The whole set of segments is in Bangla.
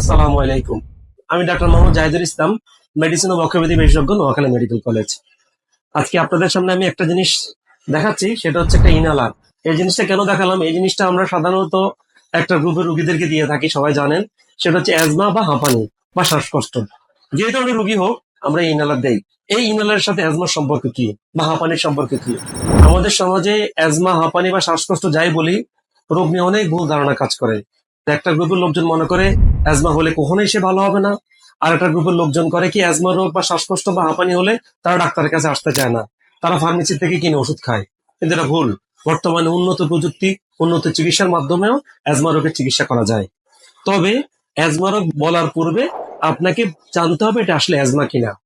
আসসালামু আলাইকুম। আমি ডাক্তার মোহাম্মদ জাহিদুল ইসলাম, মেডিসিন ও বক্ষব্যাধি বিশেষজ্ঞ নোয়াখালী মেডিকেল কলেজ। আজকে আপনাদের সামনে আমি একটা জিনিস দেখাচ্ছি, সেটা হচ্ছে একটা ইনহালার এই জিনিসটা কেন দেখালাম? এই জিনিসটা আমরা সাধারণত একটা গ্রুপের রুগীদেরকে দিয়ে থাকি, সবাই জানেন। সেটা হচ্ছে অ্যাজমা বা হাঁপানি বা শ্বাসকষ্ট। যে ধরনের রুগী হোক, আমরা ইনহালার দেই। এই ইনহালারের সাথে অ্যাজমার সম্পর্ক কি বা হাঁপানির সম্পর্ক কি? আমাদের সমাজে অ্যাজমা, হাঁপানি বা শ্বাসকষ্ট যাই বলি, রোগ নিয়ে অনেক ভুল ধারণা কাজ করে। একটা গ্রুপের লোকজন মনে করে অ্যাজমা হলে কখনোই সে ভালো হবে না। আর একটা গ্রুপের লোকজন করে কি অ্যাজমা রোগ বা শ্বাসকষ্ট বা হাঁপানি হলে তারা ডাক্তারের কাছে আসতে চায় না। তারা ফার্মেসি থেকে কিনে ওষুধ খায়। কিন্তু এটা ভুল। বর্তমানে উন্নত প্রযুক্তি, উন্নত চিকিৎসার মাধ্যমেও অ্যাজমা রোগের চিকিৎসা করা যায়। তবে অ্যাজমা রোগ বলার পূর্বে আপনাকে জানতে হবে এটা আসলে অ্যাজমা কিনা।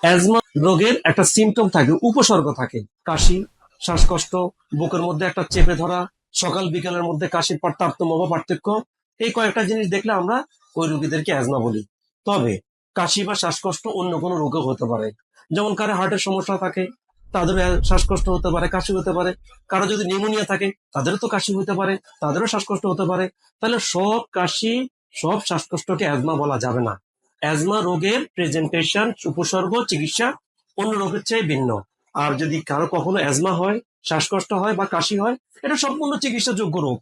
অ্যাজমা রোগের একটা সিমটম থাকে, উপসর্গ থাকে। কাশি, শ্বাসকষ্ট, বুকের মধ্যে একটা চেপে ধরা সকাল বিকালের মধ্যে কাশির পার্থক্য এই কয়েকটা জিনিস দেখলে আমরা ওই রোগীদেরকে অ্যাজমা বলি। তবে কাশি বা শ্বাসকষ্ট অন্য কোনো রোগও হতে পারে। যেমন কারও হার্টের সমস্যা থাকে, তাদেরও শ্বাসকষ্ট হতে পারে, কাশি হতে পারে। কারও যদি নিউমোনিয়া থাকে, তাদেরও তো কাশি হতে পারে, তাদেরও শ্বাসকষ্ট হতে পারে। তাহলে সব কাশি, সব শ্বাসকষ্টকে অ্যাজমা বলা যাবে না। অ্যাজমা রোগের প্রেজেন্টেশন উপসর্গ চিকিৎসা অন্য রোগের চেয়ে ভিন্ন। আর যদি কারও কখনো অ্যাজমা হয়, শ্বাসকষ্ট হয় বা কাশি হয়, এটা সম্পূর্ণ চিকিৎসাযোগ্য রোগ।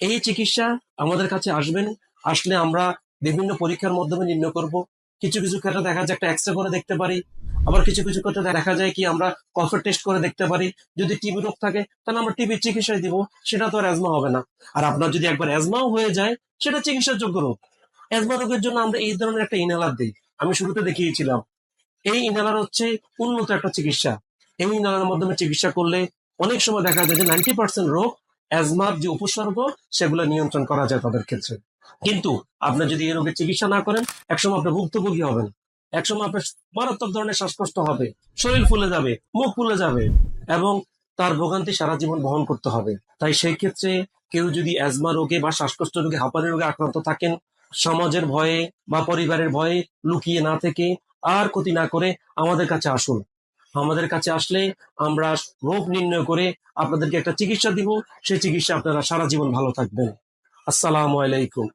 এই চিকিৎসা আমাদের কাছে আসবেন আসলে আমরা বিভিন্ন পরীক্ষার মাধ্যমে নির্ণয় করব। কিছু কিছু ক্ষেত্রে দেখা যায় একটা এক্সরে করে দেখতে পারি। আবার কিছু কিছু ক্ষেত্রে দেখা যায় কি আমরা কফের টেস্ট করে দেখতে পারি। যদি টিবি রোগ থাকে, তাহলে আমরা টিবির চিকিৎসায় দিব। সেটা তো আর অ্যাজমা হবে না। আর আপনার যদি একবার অ্যাজমাও হয়ে যায়, সেটা চিকিৎসার যোগ্য রোগ। অ্যাজমা রোগের জন্য আমরা এই ধরনের একটা ইনহেলার দিই। আমি শুরুতে দেখিয়েছিলাম। এই ইনহেলার হচ্ছে উন্নত একটা চিকিৎসা। এই ইনহেলারের মাধ্যমে চিকিৎসা করলে অনেক সময় দেখা যায় যে নাইনটি পার্সেন্ট রোগ অ্যাজমার যে উপসর্গ, সেগুলো নিয়ন্ত্রণ করা যায় তাদের ক্ষেত্রে। কিন্তু আপনি যদি এই রোগের চিকিৎসা না করেন, একসময় আপনি ভুক্তভোগী হবেন। একসময় আপনার মারাত্মক ধরনের শ্বাসকষ্ট হবে, শরীর ফুলে যাবে, মুখ ফুলে যাবে, এবং তার ভোগান্তি সারা জীবন বহন করতে হবে। তাই সেই ক্ষেত্রে কেউ যদি অ্যাজমা রোগে বা শ্বাসকষ্ট রোগে, হাঁপানি রোগে আক্রান্ত থাকেন, সমাজের ভয়ে বা পরিবারের ভয়ে লুকিয়ে না থেকে আর ক্ষতি না করে, আমাদের কাছে আসুন। আমাদের কাছে আসলে আমরা রোগ নির্ণয় করে আপনাদেরকে একটা চিকিৎসা দিব। সেই চিকিৎসা আপনারা সারা জীবন ভালো থাকবেন। আসসালামু আলাইকুম।